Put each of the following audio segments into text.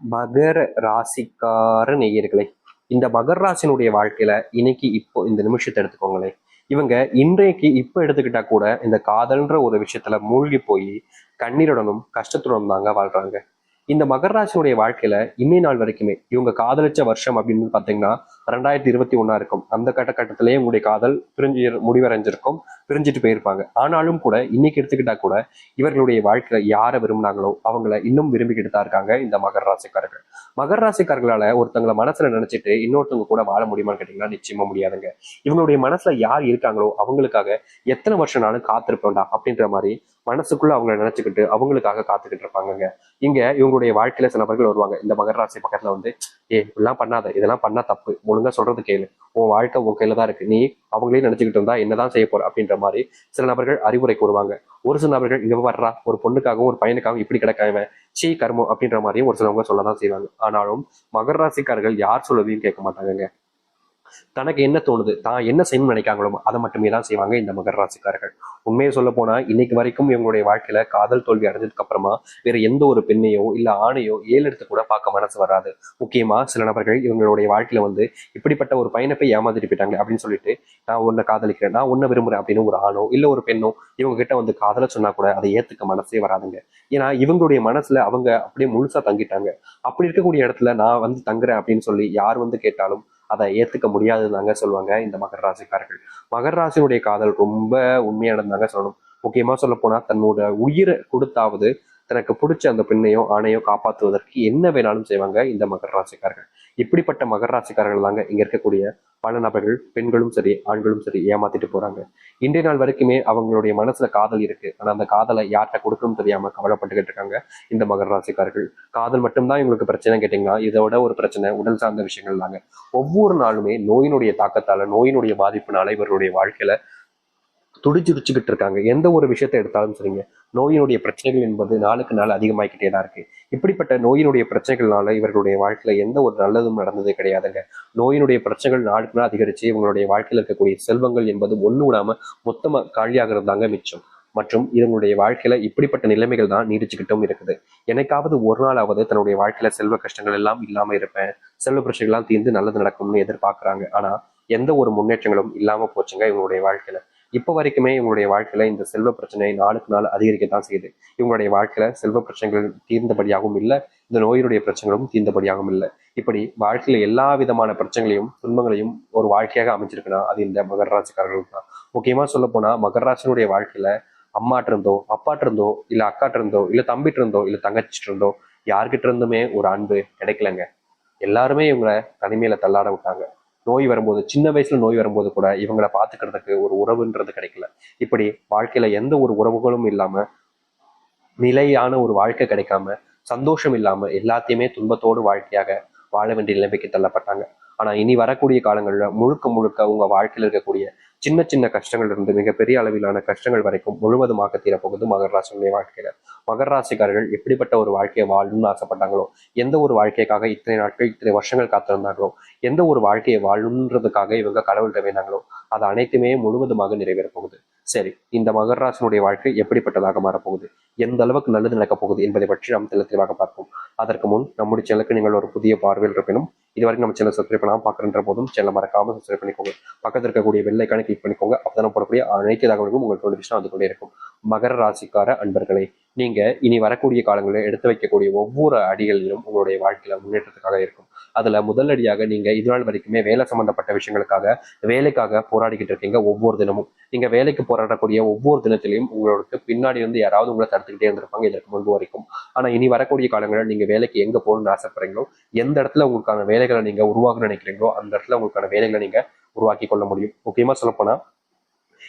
மகர ராசிக்கார நேயர்களே இந்த மகர ராசினுடைய வாழ்க்கையில இன்னைக்கு இப்போ இந்த நிமிஷத்தை எடுத்துக்கோங்களேன். இவங்க இன்றைக்கு இப்போ எடுத்துக்கிட்டா கூட இந்த காதல்ன்ற ஒரு விஷயத்துல மூழ்கி போய் கண்ணீருடனும் கஷ்டத்துடனும் தாங்க வாழ்றாங்க. இந்த மகர வாழ்க்கையில இன்னை நாள் வரைக்குமே இவங்க காதலிச்ச வருஷம் அப்படின்னு பாத்தீங்கன்னா ரெண்டாயிரத்தி இருபத்தி ஒண்ணா இருக்கும். அந்த கட்டக்கட்டத்திலேயே உங்களுடைய காதல் பிரிஞ்சு முடிவடைஞ்சிருக்கும் பிரிஞ்சுட்டு போயிருப்பாங்க. ஆனாலும் கூட இன்னைக்கு எடுத்துக்கிட்டா கூட இவர்களுடைய வாழ்க்கையில யாரை விரும்பினாங்களோ அவங்கள இன்னும் விரும்பிக்கிட்டு தான் இருக்காங்க இந்த மகர ராசிக்காரர்கள். மகர ராசிக்காரர்களால ஒருத்தங்களை மனசுல நினைச்சிட்டு இன்னொருத்தவங்க கூட வாழ முடியுமான்னு கேட்டீங்கன்னா நிச்சயமா முடியாதுங்க. இவங்களுடைய மனசுல யார் இருக்காங்களோ அவங்களுக்காக எத்தனை வருஷம்னாலும் காத்திருப்பேன்டா அப்படின்ற மாதிரி மனசுக்குள்ள அவங்கள நினைச்சுக்கிட்டு அவங்களுக்காக காத்துக்கிட்டு இருப்பாங்கங்க. இங்க இவங்களுடைய வாழ்க்கையில சில நபர்கள் வருவாங்க. இந்த மகர ராசி பக்கத்துல வந்து ஏ இப்படிலாம் பண்ணாத. இதெல்லாம் பண்ணா தப்பு. ஒழுங்கா சொல்றது கேளு. உன் வாழ்க்கை உன் கையில தான் இருக்கு. நீ அவங்களே நினைச்சுக்கிட்டு இருந்தா என்னதான் செய்ய போற? அப்படின்ற மாதிரி சில நபர்கள் அறிவுரை கூறுவாங்க. ஒரு சில நபர்கள் இங்க வர்றா. ஒரு பொண்ணுக்காகவும் ஒரு பையனுக்காகவும் இப்படி கிடக்காம சீ கர்மம் அப்படின்ற மாதிரியும் ஒரு சிலவங்க சொல்லதான் செய்வாங்க. ஆனாலும் மகர ராசிக்காரர்கள் யார் சொல்லதையும் கேட்க மாட்டாங்க தனக்கு என்ன தோணுது? தான் என்ன செய்யணும்னு நினைக்காங்களோ அதை மட்டுமே தான் செய்வாங்க இந்த மகர ராசிக்காரர்கள். உண்மையை சொல்ல போனா இன்னைக்கு வரைக்கும் இவங்களுடைய வாழ்க்கையில காதல் தோல்வி அடைஞ்சதுக்கு அப்புறமா வேற எந்த ஒரு பெண்ணையோ இல்ல ஆணையோ ஏழெடுத்து கூட பார்க்க மனசு வராது. முக்கியமா சில நபர்கள் இவங்களுடைய வாழ்க்கையில வந்து இப்படிப்பட்ட ஒரு பையனை போய் ஏமாத்திட்டு போயிட்டாங்க அப்படின்னு சொல்லிட்டு நான் உன்னை காதலிக்கிறேன் நான் உன்னை விரும்புறேன் அப்படின்னு ஒரு ஆணோ இல்ல ஒரு பெண்ணோ இவங்க கிட்ட வந்து காதல சொன்னா கூட அதை ஏத்துக்க மனசே வராதுங்க. ஏன்னா இவங்களுடைய மனசுல அவங்க அப்படியே முழுசா தங்கிட்டாங்க. அப்படி இருக்கக்கூடிய இடத்துல நான் வந்து தங்குறேன் அப்படின்னு சொல்லி யார் வந்து கேட்டாலும் அதை ஏற்றுக்க முடியாதுதாங்க சொல்லுவாங்க இந்த மகர ராசிக்காரர்கள். மகர ராசினுடைய காதல் ரொம்ப உண்மையானதாங்க சொல்லணும். முக்கியமாக சொல்ல போனால் தன்னோட உயிரை கொடுத்தாவது தனக்கு பிடிச்ச அந்த பெண்ணையோ ஆணையோ காப்பாற்றுவதற்கு என்ன வேணாலும் செய்வாங்க இந்த மகர ராசிக்காரர்கள். இப்படிப்பட்ட மகர ராசிக்காரர்கள் தாங்க இங்க இருக்கக்கூடிய பல நபர்கள் பெண்களும் சரி ஆண்களும் சரி ஏமாத்திட்டு போறாங்க. இன்றைய நாள் வரைக்குமே அவங்களுடைய மனசுல காதல் இருக்கு. ஆனா அந்த காதலை யார்கிட்ட கொடுக்கணும் தெரியாம கவலைப்பட்டுக்கிட்டு இருக்காங்க இந்த மகர ராசிக்காரர்கள். காதல் மட்டும்தான் இவங்களுக்கு பிரச்சனை கேட்டீங்கன்னா இதோட ஒரு பிரச்சனை உடல் சார்ந்த விஷயங்கள் தாங்க. ஒவ்வொரு நாளுமே நோயினுடைய தாக்கத்தால நோயினுடைய பாதிப்புனால இவர்களுடைய வாழ்க்கையில துடிச்சுடிச்சுக்கிட்டு இருக்காங்க. எந்த ஒரு விஷயத்தை எடுத்தாலும் சரிங்க. நோயினுடைய பிரச்சனைகள் என்பது நாளுக்கு நாள் அதிகமாகிக்கிட்டே தான் இருக்கு. இப்படிப்பட்ட நோயினுடைய பிரச்சனைகள்னால இவர்களுடைய வாழ்க்கையில எந்த ஒரு நல்லதும் நடந்தது கிடையாதுங்க. நோயினுடைய பிரச்சனைகள் நாளுக்கு நாள் அதிகரிச்சு இவங்களுடைய வாழ்க்கையில் இருக்கக்கூடிய செல்வங்கள் என்பது ஒன்று விடாம மொத்தமா காலியாகிறது தாங்க மிச்சம். மற்றும் இவங்களுடைய வாழ்க்கையில இப்படிப்பட்ட நிலைமைகள் தான் நீடிச்சுக்கிட்டும் இருக்குது. எனக்காவது ஒரு நாளாவது தன்னுடைய வாழ்க்கையில செல்வ கஷ்டங்கள் எல்லாம் இல்லாம இருப்பேன். செல்வ பிரச்சனைகள்லாம் தீர்ந்து நல்லது நடக்கும்னு எதிர்பார்க்கறாங்க. ஆனா எந்த ஒரு முன்னேற்றங்களும் இல்லாம போச்சுங்க இவங்களுடைய வாழ்க்கையில. இப்போ வரைக்குமே இவங்களுடைய வாழ்க்கையில இந்த செல்வ பிரச்சனை நாளுக்கு நாள் அதிகரிக்க தான் செய்யுது. இவங்களுடைய வாழ்க்கையில செல்வ பிரச்சனைகள் தீர்ந்தபடியாகவும் இல்லை இந்த நோயினுடைய பிரச்சனைகளும் தீர்ந்தபடியாகவும் இல்லை. இப்படி வாழ்க்கையில எல்லா விதமான பிரச்சனைகளையும் துன்பங்களையும் ஒரு வாழ்க்கையாக அமைச்சிருக்குன்னா அது இந்த மகர தான். முக்கியமா சொல்ல போனா மகர வாழ்க்கையில அம்மாட்ட இருந்தோ அப்பாட்ட இருந்தோ இல்ல அக்காட்ட இருந்தோ இல்ல தம்பிட்டு இருந்தோ இல்ல தங்கச்சிட்டு இருந்தோ யார்கிட்ட இருந்துமே ஒரு அன்பு கிடைக்கலங்க. எல்லாருமே இவங்களை தனிமையில தள்ளாட விட்டாங்க. நோய் வரும்போது சின்ன வயசுல நோய் வரும்போது கூட இவங்களை பார்த்துக்கிறதுக்கு ஒரு உறவுன்றது கிடைக்கல. இப்படி வாழ்க்கையில எந்த ஒரு உறவுகளும் இல்லாம நிலையான ஒரு வாழ்க்கை கிடைக்காம சந்தோஷம் இல்லாம எல்லாத்தையுமே துன்பத்தோடு வாழ்க்கையாக வாழ வேண்டிய நிலைமைக்கு தள்ளப்பட்டாங்க. ஆனா இனி வரக்கூடிய காலங்களில் முழுக்க முழுக்க உங்க வாழ்க்கையில் இருக்கக்கூடிய சின்ன சின்ன கஷ்டங்கள் இருந்து மிகப்பெரிய அளவிலான கஷ்டங்கள் வரைக்கும் முழுவதுமாக தீரப்போகுது மகர ராசியுடைய வாழ்க்கையில. மகர ராசிக்காரர்கள் எப்படிப்பட்ட ஒரு வாழ்க்கையை வாழணும்னு ஆசைப்பட்டாங்களோ எந்த ஒரு வாழ்க்கைக்காக இத்தனை நாட்கள் இத்தனை வருஷங்கள் காத்திருந்தாங்களோ எந்த ஒரு வாழ்க்கையை வாழணுன்றதுக்காக இவங்க கடவுள்கிட்ட வேணாங்களோ அது அனைத்துமே முழுவதுமாக நிறைவேற போகுது சரி இந்த மகர ராசினுடைய வாழ்க்கை எப்படிப்பட்டதாக மாறப்போகுது? எந்த அளவுக்கு நல்லது நடக்கப் போகுது என்பதை பற்றி நாம் தெளிவாக தெளிவாக பார்ப்போம். அதற்கு முன் நம்முடைய சேனலுக்கு நீங்கள் ஒரு புதிய பார்வையில் இருப்பினும் இதுவரைக்கும் நம்ம சேனல் சப்ஸ்கிரைப் பண்ணாமல் பார்க்குற போதும் சேனல் மறக்காம சப்ஸ்கிரைப் பண்ணிக்கோங்க. பக்கத்தில் இருக்கக்கூடிய வெள்ளைக்கான கிளிக் பண்ணிக்கோங்க. அப்பதான் போடக்கூடிய அனைத்து தகவல்களும் உங்களுக்கு நோட்டிஃபிகேஷன் வந்து கொண்டே இருக்கும். மகர ராசிக்கார அன்பர்களே நீங்க இனி வரக்கூடிய காலங்களில் எடுத்து வைக்கக்கூடிய ஒவ்வொரு அடிகளிலும் உங்களுடைய வாழ்க்கையில முன்னேற்றத்துக்காக இருக்கும். அதுல முதல் அடியாக நீங்க இது நாள் வரைக்குமே வேலை சம்பந்தப்பட்ட விஷயங்களுக்காக வேலைக்காக போராடிக்கிட்டு இருக்கீங்க ஒவ்வொரு தினமும். நீங்க வேலைக்கு போராடக்கூடிய ஒவ்வொரு தினத்திலையும் உங்களுக்கு பின்னாடி வந்து யாராவது உங்களை தடுத்துக்கிட்டே இருந்திருப்பாங்க இதற்கு முன்பு வரைக்கும். ஆனா இனி வரக்கூடிய காலங்களில் நீங்க வேலைக்கு எங்க போகணும்னு ஆசைப்படுறீங்களோ எந்த இடத்துல உங்களுக்கான வேலைகளை நீங்க உருவாக்க நினைக்கிறீங்களோ அந்த இடத்துல உங்களுக்கான வேலைகளை நீங்க உருவாக்கி கொள்ள முடியும். முக்கியமா சொல்லப்போனா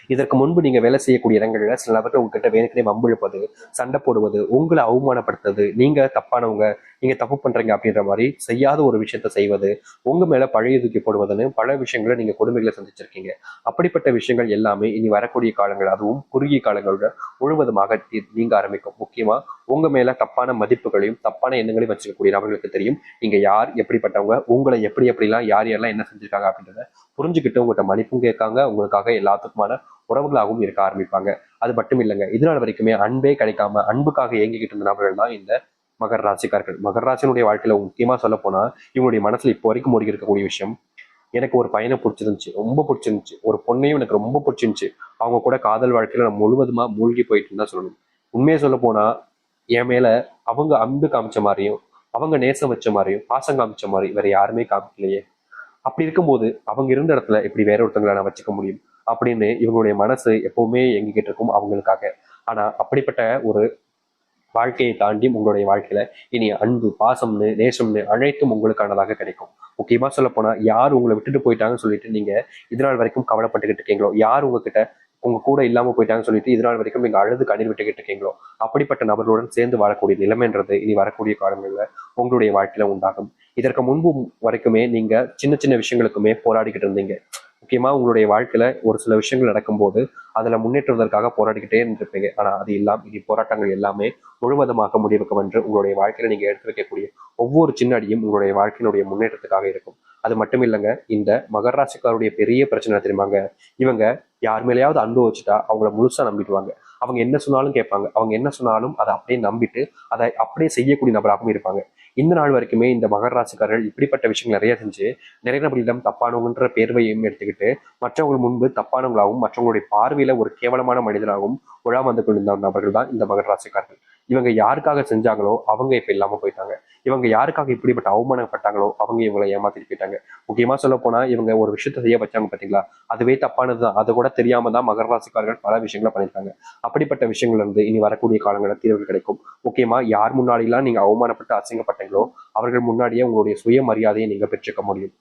இதற்கு முன்பு நீங்க வேலை செய்யக்கூடிய இடங்கள்ல சில நபர்கள் உங்ககிட்ட வேணுக்கனே வம்பிழுப்பது சண்டை போடுவது உங்களை அவமானப்படுத்துறது நீங்க தப்பானவங்க நீங்க தப்பு பண்றீங்க அப்படின்ற மாதிரி செய்யாத ஒரு விஷயத்த செய்வது உங்க மேல பழைய தூக்கி போடுவதுன்னு பல விஷயங்களை நீங்க கொடுமைகளை சந்திச்சிருக்கீங்க. அப்படிப்பட்ட விஷயங்கள் எல்லாமே இனி வரக்கூடிய காலங்கள் அதுவும் குறுகிய காலங்களோட முழுவதுமாக நீங்க ஆரம்பிக்கும். முக்கியமா உங்க மேல தப்பான மதிப்புகளையும் தப்பான எண்ணங்களையும் வச்சிருக்கக்கூடிய நபர்களுக்கு தெரியும். நீங்க யார் எப்படிப்பட்டவங்க உங்களை எப்படி எப்படிலாம் யார் யாரெல்லாம் என்ன செஞ்சிருக்காங்க அப்படின்றத புரிஞ்சுக்கிட்டு உங்கள்கிட்ட மன்னிப்பும் கேட்காங்க. உங்களுக்காக எல்லாத்துக்குமான உறவுகளாகவும் இருக்க ஆரம்பிப்பாங்க. அது மட்டும் இல்லைங்க. இதனால் வரைக்குமே அன்பே கிடைக்காம அன்புக்காக இயங்கிக்கிட்டு இருந்த நபர்கள் தான் இந்த மகர ராசிக்காரர்கள். மகர ராசினுடைய வாழ்க்கையில முக்கியமா சொல்ல போனா இவங்களுடைய மனசுல இப்போ வரைக்கும் ஓடி இருக்கக்கூடிய விஷயம் எனக்கு ஒரு பையனை பிடிச்சிருந்துச்சு ரொம்ப பிடிச்சிருந்துச்சு. ஒரு பொண்ணையும் எனக்கு ரொம்ப பிடிச்சிருந்துச்சு. அவங்க கூட காதல் வாழ்க்கையில நான் முழுவதுமா மூழ்கி போயிட்டு தான் சொல்லணும். உண்மையை சொல்ல போனா என் மேல அவங்க அன்பு காமிச்ச மாதிரியும் அவங்க நேசம் வச்ச மாதிரியும் பாசம் காமிச்ச மாதிரி வேற யாருமே காமிக்கலையே. அப்படி இருக்கும்போது அவங்க இருந்த இடத்துல இப்படி வேற ஒருத்தங்களை நான் வச்சுக்க முடியும் அப்படின்னு இவங்களுடைய மனசு எப்பவுமே எங்கிக்கிட்டு இருக்கும் அவங்களுக்காக. ஆனா அப்படிப்பட்ட ஒரு வாழ்க்கையை தாண்டி உங்களுடைய வாழ்க்கையில இனி அன்பு பாசம்னு நேசம்னு அனைத்தும் உங்களுக்கானதாக கிடைக்கும். முக்கியமா சொல்ல போனா யார் உங்களை விட்டுட்டு போயிட்டாங்கன்னு சொல்லிட்டு நீங்க இதனால் வரைக்கும் கவலைப்பட்டுக்கிட்டு இருக்கீங்களோ? யார் உங்ககிட்ட உங்க கூட இல்லாம போயிட்டாங்கன்னு சொல்லிட்டு இதனால் வரைக்கும் நீங்க அழுது கண்ணீர் விட்டுக்கிட்டு இருக்கீங்களோ? அப்படிப்பட்ட நபர்களுடன் சேர்ந்து வாழக்கூடிய நிலைமைன்றது இனி வரக்கூடிய காலங்களில் உங்களுடைய வாழ்க்கையில உண்டாகும். இதற்கு முன்பு வரைக்குமே நீங்க சின்ன சின்ன விஷயங்களுக்குமே போராடிக்கிட்டு இருந்தீங்க. முக்கியமாக உங்களுடைய வாழ்க்கையில் ஒரு சில விஷயங்கள் நடக்கும்போது அதில் முன்னேற்றுவதற்காக போராடிக்கிட்டே இருந்திருப்பீங்க. ஆனால் அது இல்லாமல் இனி போராட்டங்கள் எல்லாமே முழுவதுமாக முடிவுக்கும் என்று உங்களுடைய வாழ்க்கையில் நீங்கள் எடுத்து வைக்கக்கூடிய ஒவ்வொரு சின்ன அடியும் உங்களுடைய வாழ்க்கையினுடைய முன்னேற்றத்துக்காக இருக்கும். அது மட்டும் இல்லைங்க இந்த மகர ராசிக்காருடைய பெரிய பிரச்சனை தெரியுமாங்க? இவங்க யார் மேலேயாவது அன்பு வச்சுட்டா அவங்கள முழுசாக நம்பிடுவாங்க. அவங்க என்ன சொன்னாலும் கேட்பாங்க. அவங்க என்ன சொன்னாலும் அதை அப்படியே நம்பிட்டு அதை அப்படியே செய்யக்கூடிய நபராகவும் இருப்பாங்க. இந்த நாள் வரைக்குமே இந்த மகர ராசிக்காரர்கள் இப்படிப்பட்ட விஷயங்கள் நிறைய செஞ்சு நிறைய நபர்களிடம் தப்பானவங்கன்ற பேர்வையும் எடுத்துக்கிட்டு மற்றவங்க முன்பு தப்பானவங்களாகவும் மற்றவங்களுடைய பார்வையில ஒரு கேவலமான மனிதனாகவும் உழா வந்து கொண்டிருந்த நபர்கள் தான் இந்த மகர ராசிக்காரர்கள். இவங்க யாருக்காக செஞ்சாங்களோ அவங்க இப்ப இல்லாம போயிட்டாங்க. இவங்க யாருக்காக இப்படிப்பட்ட அவமானப்பட்டாங்களோ அவங்க இவங்களை ஏமாத்திட்டு போயிட்டாங்க. முக்கியமா சொல்ல போனா இவங்க ஒரு விஷயத்த செய்ய வச்சாங்க பாத்தீங்களா? அதுவே தப்பானதுதான் அது கூட தெரியாம தான் மகர ராசிக்காரர்கள் பல விஷயங்களை பண்ணியிருக்காங்க. அப்படிப்பட்ட விஷயங்கள்ல இருந்து இனி வரக்கூடிய காலங்களில் தீர்வுகள் கிடைக்கும். முக்கியமா யார் முன்னாடிலாம் நீங்க அவமானப்பட்டு மாட்டீங்களோ அவர்கள் முன்னாடியே உங்களுடைய சுயமரியாதையை நீங்க பெற்றுக்க முடியும்.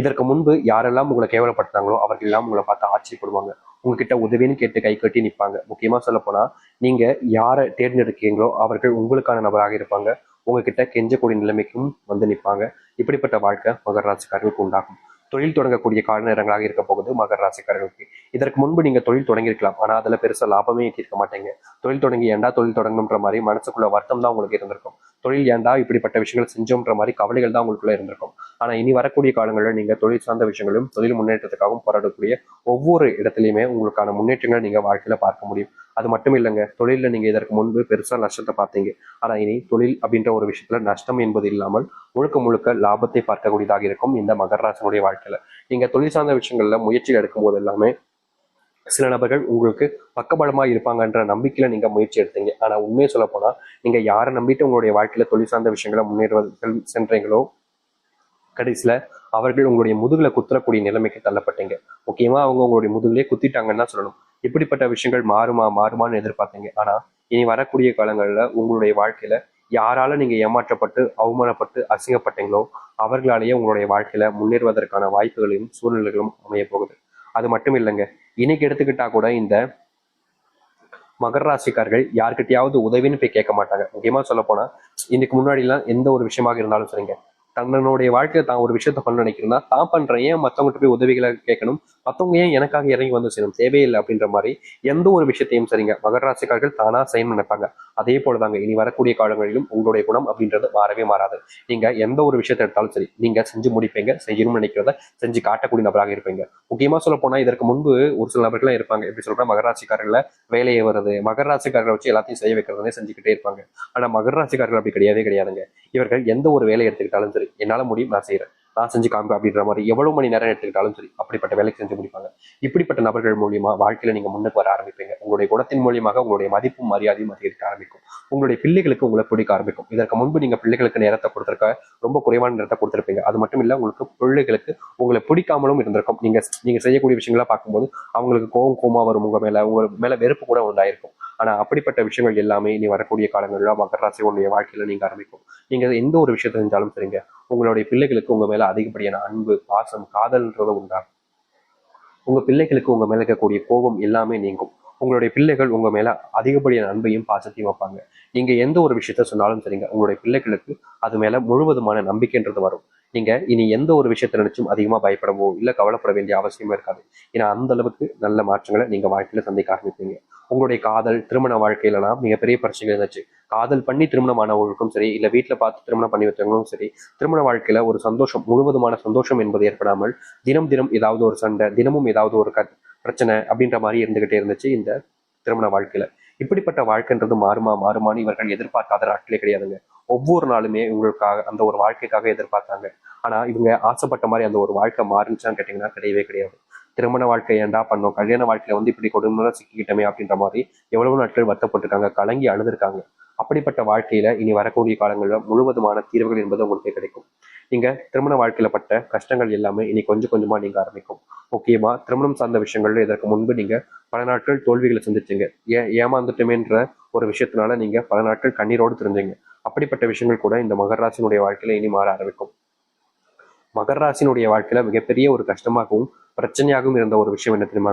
இதற்கு முன்பு யாரெல்லாம் உங்களை கேவலப்படுத்தாங்களோ அவர்கள் எல்லாம் உங்களை பார்த்து ஆச்சரியப்படுவாங்க. உங்ககிட்ட உதவின்னு கேட்டு கை கட்டி நிற்பாங்க முக்கியமா சொல்ல போனா நீங்க யாரை தேர்ந்தெடுக்கீங்களோ அவர்கள் உங்களுக்கான நபராக இருப்பாங்க. உங்ககிட்ட கெஞ்சக்கூடிய நிலைமைக்கும் வந்து நிற்பாங்க இப்படிப்பட்ட வாழ்க்கை மகர ராசிக்காரர்களுக்கு உண்டாகும். தொழில் தொடங்கக்கூடிய கால நேரங்களாக இருக்க போகுது மகர ராசிக்காரர்களுக்கு. இதற்கு முன்பு நீங்க தொழில் தொடங்கியிருக்கலாம். ஆனா அதுல பெருசா லாபமே ஈட்டிருக்க மாட்டீங்க. தொழில் தொடங்கி ஏண்டா தொழில் தொடங்கணுன்ற மாதிரி மனசுக்குள்ள வருத்தம் தான் உங்களுக்கு இருந்திருக்கும். தொழில் ஏன்டா இப்படிப்பட்ட விஷயங்கள் செஞ்சோன்ற மாதிரி கவலைகள் தான் உங்களுக்குள்ள இருந்திருக்கும். ஆனா இனி வரக்கூடிய காலங்களில் நீங்க தொழில் சார்ந்த விஷயங்களும் தொழில் முன்னேற்றத்துக்காகவும் போராடக்கூடிய ஒவ்வொரு இடத்துலையுமே உங்களுக்கான முன்னேற்றங்களை நீங்க வாழ்க்கையில பார்க்க முடியும். அது மட்டும் இல்லைங்க தொழில நீங்க இதற்கு முன்பு பெருசா நஷ்டத்தை பார்த்தீங்க. ஆனா இனி தொழில் அப்படின்ற ஒரு விஷயத்துல நஷ்டம் என்பது இல்லாமல் முழுக்க முழுக்க லாபத்தை பார்க்கக்கூடியதாக இருக்கும் இந்த மகராசனுடைய வாழ்க்கையில் வாழ்க்கையில. நீங்க தொழில் சார்ந்த விஷயங்கள்ல முயற்சி எடுக்கும் போது எல்லாமே சில நபர்கள் உங்களுக்கு பக்கபலமாக இருப்பாங்கன்ற நம்பிக்கையில் நீங்கள் முயற்சி எடுத்தீங்க. ஆனால் உண்மையை சொல்ல போனால் நீங்கள் யாரை நம்பிட்டு உங்களுடைய வாழ்க்கையில் தொழில் சார்ந்த விஷயங்களை முன்னேறுவது சென்றீங்களோ கடைசியில் அவர்கள் உங்களுடைய முதுகில் குத்துறக்கூடிய நிலைமைக்கு தள்ளப்பட்டீங்க. முக்கியமாக அவங்க உங்களுடைய முதுகிலே குத்திட்டாங்கன்னு தான் சொல்லணும். இப்படிப்பட்ட விஷயங்கள் மாறுமா மாறுமான்னு எதிர்பார்த்தீங்க. ஆனால் இனி வரக்கூடிய காலங்களில் உங்களுடைய வாழ்க்கையில் யாரால நீங்கள் ஏமாற்றப்பட்டு அவமானப்பட்டு அசிங்கப்பட்டீங்களோ அவர்களாலேயே உங்களுடைய வாழ்க்கையில் முன்னேறுவதற்கான வாய்ப்புகளையும் சூழ்நிலைகளும் அமைய போகுது அது மட்டும் இல்லைங்க. இன்னைக்கு எடுத்துக்கிட்டா கூட இந்த மகர ராசிக்காரர்கள் யார்கிட்டயாவது உதவின்னு போய் கேட்க மாட்டாங்க. முக்கியமா சொல்ல போனா இன்னைக்கு முன்னாடி எல்லாம் எந்த ஒரு விஷயமாக இருந்தாலும் சரிங்க. தன்னுடைய வாழ்க்கையில தான் ஒரு விஷயத்த பண்ண நினைக்கிறேன்னா தான் பண்றேன். ஏன் மத்தவங்ககிட்ட போய் உதவிகளை கேட்கணும்? மத்தவங்க ஏன் எனக்காக இறங்கி வந்து செய்யணும் தேவையில்லை அப்படின்ற மாதிரி எந்த ஒரு விஷயத்தையும் சரிங்க. மகர ராசிக்காரர்கள் தானா செய்யணும்னு நினைப்பாங்க. அதே போலதாங்க இனி வரக்கூடிய காலங்களிலும் உங்களுடைய குணம் அப்படின்றது மாறவே மாறாது. நீங்க எந்த ஒரு விஷயத்தை எடுத்தாலும் சரி நீங்க செஞ்சு முடிப்பீங்க செய்யணும்னு நினைக்கிறத செஞ்சு காட்டக்கூடிய நபராக இருப்பீங்க. முக்கியமா சொல்ல போனா இதற்கு முன்பு ஒரு சில நபர்கள்லாம் இருப்பாங்க. எப்படி சொல்ற மகர வேலையை வருது. மகராசிக்காரர்களை வச்சு எல்லாத்தையும் செய்ய வைக்கிறதே செஞ்சுக்கிட்டே இருப்பாங்க. ஆனா மகராசிக்காரர்கள் அப்படி கிடையவே கிடையாதுங்க. இவர்கள் எந்த ஒரு வேலையை எடுத்துக்கிட்டாலும் சரி என்னால முடியும் நான் செய்யறேன் நான் செஞ்சு காமிப்பேன் அப்படின்ற மாதிரி எவ்வளவு மணி நேரம் எடுத்துக்கிட்டாலும் சரி அப்படிப்பட்ட வேலைக்கு செஞ்சு முடிப்பாங்க. இப்படிப்பட்ட நபர்கள் மூலியமா வாழ்க்கையில நீங்க முன்னுக்கு வர ஆரம்பிப்பீங்க. உங்களுடைய குணத்தின் மூலியமாக உங்களுடைய மதிப்பும் மரியாதையும் அதிகரிக்க ஆரம்பிக்கும். உங்களுடைய பிள்ளைகளுக்கு உங்களை பிடிக்க ஆரம்பிக்கும். இதற்கு முன்பு நீங்க பிள்ளைகளுக்கு நேரத்தை கொடுத்துருக்க ரொம்ப குறைவான நேரத்தை கொடுத்துருப்பீங்க. அது மட்டும் இல்ல உங்களுக்கு பிள்ளைகளுக்கு உங்களை பிடிக்காமலும் இருந்திருக்கும். நீங்க நீங்க செய்யக்கூடிய விஷயங்களா பார்க்கும்போது அவங்களுக்கு கோவம் கோமா வரும் உங்க மேல. உங்க மேல வெறுப்பு கூட உண்டாயிருக்கும். ஆனா அப்படிப்பட்ட விஷயங்கள் எல்லாமே இனி வரக்கூடிய காலங்களில் மகர உடைய வாழ்க்கையில நீங்க ஆரம்பிக்கும். நீங்க எந்த ஒரு விஷயத்தை செஞ்சாலும் சரிங்க. உங்களுடைய பிள்ளைகளுக்கு உங்க மேல அதிகப்படியான அன்பு பாசம் காதல்ன்றது உண்டாகும் உங்க பிள்ளைகளுக்கு உங்க மேல இருக்கக்கூடிய கோபம் எல்லாமே நீங்கும். உங்களுடைய பிள்ளைகள் உங்க மேல அதிகப்படியான அன்பையும் பாசத்தையும் வைப்பாங்க. நீங்க எந்த ஒரு விஷயத்த சொன்னாலும் சரிங்க. உங்களுடைய பிள்ளைகளுக்கு அது மேல முழுவதுமான நம்பிக்கைன்றது வரும். நீங்க இனி எந்த ஒரு விஷயத்தை நினைச்சும் அதிகமா பயப்படவோ இல்ல கவலைப்பட வேண்டிய அவசியமே இருக்காது. ஏன்னா அந்த அளவுக்கு நல்ல மாற்றங்களை நீங்க வாழ்க்கையில சந்திக்க ஆரம்பிப்பீங்க. உங்களுடைய காதல் திருமண வாழ்க்கையிலலாம் மிகப்பெரிய பிரச்சனைகள் இருந்துச்சு காதல் பண்ணி திருமணம் ஆனவர்களுக்கும் சரி இல்ல வீட்டுல பார்த்து திருமணம் பண்ணி வச்சவங்களும் சரி திருமண வாழ்க்கையில ஒரு சந்தோஷம் முழுவதுமான சந்தோஷம் என்பது ஏற்படாமல் தினம் தினம் ஏதாவது ஒரு சண்டை தினமும் ஏதாவது ஒரு க பிரச்சனை அப்படின்ற மாதிரி இருந்துகிட்டே இருந்துச்சு இந்த திருமண வாழ்க்கையில. இப்படிப்பட்ட வாழ்க்கைன்றது மாறுமா மாறுமான்னு இவர்கள் எதிர்பார்க்காத நாட்களே கிடையாதுங்க. ஒவ்வொரு நாளுமே உங்களுக்காக அந்த ஒரு வாழ்க்கைக்காக எதிர்பார்த்தாங்க. ஆனால் இவங்க ஆசைப்பட்ட மாதிரி அந்த ஒரு வாழ்க்கை மாறுச்சான்னு கேட்டிங்கன்னா கிடையவே கிடையாது. திருமண வாழ்க்கை ஏன்டா பண்ணோம்? கல்யாண வாழ்க்கையில வந்து இப்படி கொடுமையாக சிக்கிக்கிட்டமே அப்படின்ற மாதிரி எவ்வளவு நாட்கள் வருத்தப்பட்டிருக்காங்க கலங்கி அழுதுருக்காங்க. அப்படிப்பட்ட வாழ்க்கையில இனி வரக்கூடிய காலங்களில் முழுவதுமான தீர்வுகள் என்பது உங்களுக்கு கிடைக்கும். நீங்க திருமண வாழ்க்கையில பட்ட கஷ்டங்கள் எல்லாமே இனி கொஞ்சம் கொஞ்சமா நீங்க ஆரம்பிக்கும். முக்கியமா திருமணம் சார்ந்த விஷயங்கள்ல இதற்கு முன்பு நீங்க பல நாட்கள் தோல்விகளை சந்திச்சீங்க. ஏ ஏமாந்துட்டுமேன்ற ஒரு விஷயத்தினால நீங்க பல நாட்கள் கண்ணீரோடு தெரிஞ்சீங்க அப்படிப்பட்ட விஷயங்கள் கூட இந்த மகராசினுடைய வாழ்க்கையில இனி மாற ஆரம்பிக்கும். மகர ராசினுடைய வாழ்க்கையில மிகப்பெரிய ஒரு கஷ்டமாகவும் பிரச்சனையாகவும் இருந்த ஒரு விஷயம் என்ன தெரியுமா?